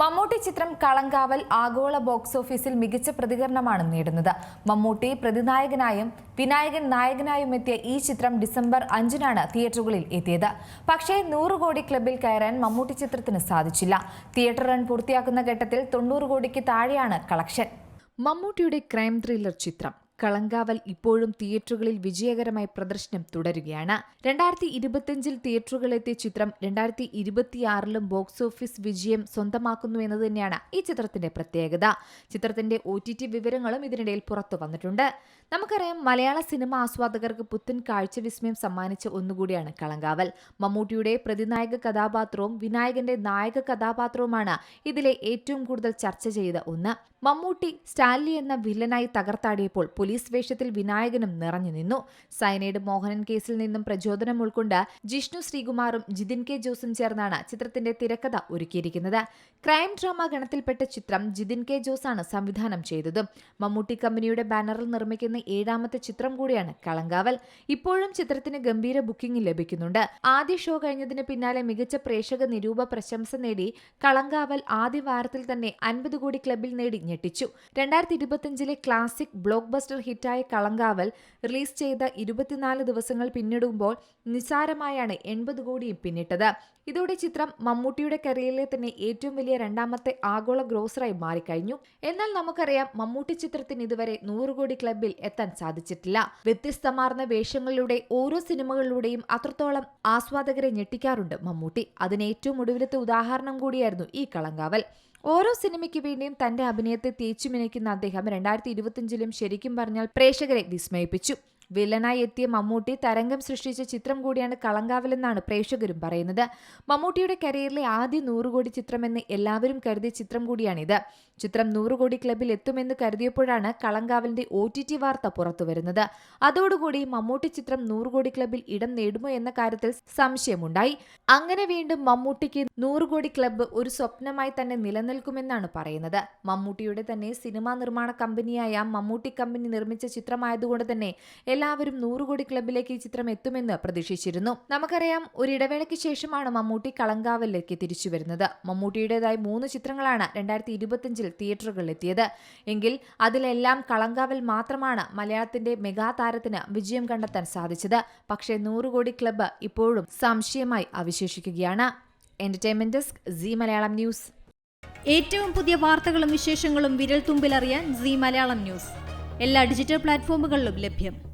മമ്മൂട്ടി ചിത്രം കളങ്കാവൽ ആഗോള ബോക്സ് ഓഫീസിൽ മികച്ച പ്രതികരണമാണ് നേടുന്നത്. മമ്മൂട്ടി പ്രതിനായകനായും വിനായകൻ നായകനായും എത്തിയ ഈ ചിത്രം ഡിസംബർ അഞ്ചിനാണ് തിയേറ്ററുകളിൽ എത്തിയത്. പക്ഷേ നൂറ് കോടി ക്ലബിൽ കയറാൻ മമ്മൂട്ടി ചിത്രത്തിന് സാധിച്ചില്ല. തിയേറ്റർ റൺ പൂർത്തിയാക്കുന്ന ഘട്ടത്തിൽ തൊണ്ണൂറ് കോടിക്ക് താഴെയാണ് കളക്ഷൻ. മമ്മൂട്ടിയുടെ ക്രൈം ത്രില്ലർ ചിത്രം കളങ്കാവൽ ഇപ്പോഴും തിയേറ്ററുകളിൽ വിജയകരമായി പ്രദർശനം തുടരുകയാണ്. രണ്ടായിരത്തി ഇരുപത്തിയഞ്ചിൽ തിയേറ്ററുകളിലെത്തിയ ചിത്രം രണ്ടായിരത്തി ഇരുപത്തിയാറിലും ബോക്സ് ഓഫീസ് വിജയം സ്വന്തമാക്കുന്നു എന്നത് തന്നെയാണ് ഈ ചിത്രത്തിന്റെ പ്രത്യേകത. ചിത്രത്തിന്റെ ഒ വിവരങ്ങളും ഇതിനിടയിൽ പുറത്തു വന്നിട്ടുണ്ട്. നമുക്കറിയാം മലയാള സിനിമ ആസ്വാദകർക്ക് പുത്തൻ കാഴ്ച വിസ്മയം സമ്മാനിച്ച ഒന്നുകൂടിയാണ് കളങ്കാവൽ. മമ്മൂട്ടിയുടെ പ്രതിനായക കഥാപാത്രവും വിനായകന്റെ നായക കഥാപാത്രവുമാണ് ഇതിലെ ഏറ്റവും കൂടുതൽ ചർച്ച ചെയ്ത ഒന്ന്. മമ്മൂട്ടി സ്റ്റാൻലി എന്ന വില്ലനായി തകർത്താടിയപ്പോൾ പോലീസ് വേഷത്തിൽ വിനായകനും നിറഞ്ഞു നിന്നു. സൈനൈഡ് മോഹനൻ കേസിൽ നിന്നും പ്രചോദനം ഉൾക്കൊണ്ട് ജിഷ്ണു ശ്രീകുമാറും ജിതിൻ കെ ജോസും ചേർന്നാണ് ചിത്രത്തിന്റെ തിരക്കഥ ഒരുക്കിയിരിക്കുന്നത്. ക്രൈം ഡ്രാമ ഗണത്തിൽപ്പെട്ട ചിത്രം ജിതിൻ കെ ജോസാണ് സംവിധാനം ചെയ്തത്. മമ്മൂട്ടി കമ്പനിയുടെ ബാനറിൽ നിർമ്മിക്കുന്ന ഏഴാമത്തെ ചിത്രം കൂടിയാണ് കളങ്കാവൽ. ഇപ്പോഴും ചിത്രത്തിന് ഗംഭീര ബുക്കിംഗ് ലഭിക്കുന്നുണ്ട്. ആദ്യ ഷോ കഴിഞ്ഞതിന് പിന്നാലെ മികച്ച പ്രേക്ഷക നിരൂപ പ്രശംസ നേടി കളങ്കാവൽ ആദ്യ വാരത്തിൽ തന്നെ അൻപത് കോടി ക്ലബിൽ നേടി ഞെട്ടിച്ചു. രണ്ടായിരത്തി ഇരുപത്തിയഞ്ചിലെ ക്ലാസിക് ബ്ലോക്ക് ബസ്റ്റർ ഹിറ്റായ കളങ്കാവൽ റിലീസ് ചെയ്ത ഇരുപത്തിനാല് ദിവസങ്ങൾ പിന്നിടുമ്പോൾ നിസാരമായാണ് എൺപത് കോടിയും പിന്നിട്ടത്. ഇതോടെ ചിത്രം മമ്മൂട്ടിയുടെ കരിയറിലെ തന്നെ ഏറ്റവും വലിയ രണ്ടാമത്തെ ആഗോള ഗ്രോസറായി മാറിക്കഴിഞ്ഞു. എന്നാൽ നമുക്കറിയാം മമ്മൂട്ടി ചിത്രത്തിന് ഇതുവരെ നൂറ് കോടി ക്ലബിൽ എത്താൻ സാധിച്ചിട്ടില്ല. വ്യത്യസ്തമാർന്ന വേഷങ്ങളിലൂടെ ഓരോ സിനിമകളിലൂടെയും അത്രത്തോളം ആസ്വാദകരെ ഞെട്ടിക്കാറുണ്ട് മമ്മൂട്ടി. അതിന് ഏറ്റവും ഒടുവിലത്തെ ഉദാഹരണം കൂടിയായിരുന്നു ഈ കളങ്കാവൽ. ഓരോ സിനിമയ്ക്ക് വേണ്ടിയും തന്റെ അഭിനയത്തെ തേച്ചുമിനയ്ക്കുന്ന അദ്ദേഹം രണ്ടായിരത്തി ഇരുപത്തിയഞ്ചിലും ശരിക്കും പറഞ്ഞാൽ പ്രേക്ഷകരെ വിസ്മയിപ്പിച്ചു. വില്ലനായി എത്തിയ മമ്മൂട്ടി തരംഗം സൃഷ്ടിച്ച ചിത്രം കൂടിയാണ് കളങ്കാവലെന്നാണ് പ്രേക്ഷകരും പറയുന്നത്. മമ്മൂട്ടിയുടെ കരിയറിലെ ആദ്യ നൂറുകോടി ചിത്രമെന്ന് എല്ലാവരും കരുതിയ ചിത്രം കൂടിയാണിത്. ചിത്രം നൂറുകോടി ക്ലബിൽ എത്തുമെന്ന് കരുതിയപ്പോഴാണ് കളങ്കാവലിന്റെ ഒ ടി ടി വാർത്ത പുറത്തുവരുന്നത് അതോടുകൂടി മമ്മൂട്ടി ചിത്രം നൂറുകോടി ക്ലബിൽ ഇടം നേടുമോ എന്ന കാര്യത്തിൽ സംശയമുണ്ടായി. അങ്ങനെ വീണ്ടും മമ്മൂട്ടിക്ക് നൂറുകോടി ക്ലബ്ബ് ഒരു സ്വപ്നമായി തന്നെ നിലനിൽക്കുമെന്നാണ് പറയുന്നത്. മമ്മൂട്ടിയുടെ തന്നെ സിനിമാ നിർമ്മാണ കമ്പനിയായ മമ്മൂട്ടി കമ്പനി നിർമ്മിച്ച ചിത്രമായതുകൊണ്ട് തന്നെ എല്ലാവരും നൂറുകോടി ക്ലബിലേക്ക് ഈ ചിത്രം എത്തുമെന്ന് പ്രതീക്ഷിച്ചിരുന്നു. നമുക്കറിയാം ഒരു ഇടവേളയ്ക്ക് ശേഷമാണ് മമ്മൂട്ടി കളങ്കാവലിലേക്ക് തിരിച്ചു വരുന്നത്. മമ്മൂട്ടിയുടേതായി മൂന്ന് ചിത്രങ്ങളാണ് രണ്ടായിരത്തി ഇരുപത്തിയഞ്ചിൽ തിയേറ്ററുകളിൽ എത്തിയത്. എങ്കിൽ അതിലെല്ലാം കളങ്കാവൽ മാത്രമാണ് മലയാളത്തിന്റെ മെഗാ താരത്തിന് വിജയം കണ്ടെത്താൻ സാധിച്ചത്. പക്ഷേ നൂറുകോടി ക്ലബ്ബ് ഇപ്പോഴും സംശയമായി അവശേഷിക്കുകയാണ്. Entertainment desk Zee Malayalam news. ഏറ്റവും പുതിയ വാർത്തകളും വിശേഷങ്ങളും വിരൽ തുമ്പിലറിയാൻ സി മലയാളം ന്യൂസ്. എല്ലാ ഡിജിറ്റൽ പ്ലാറ്റ്ഫോമുകളിലും ലഭ്യം.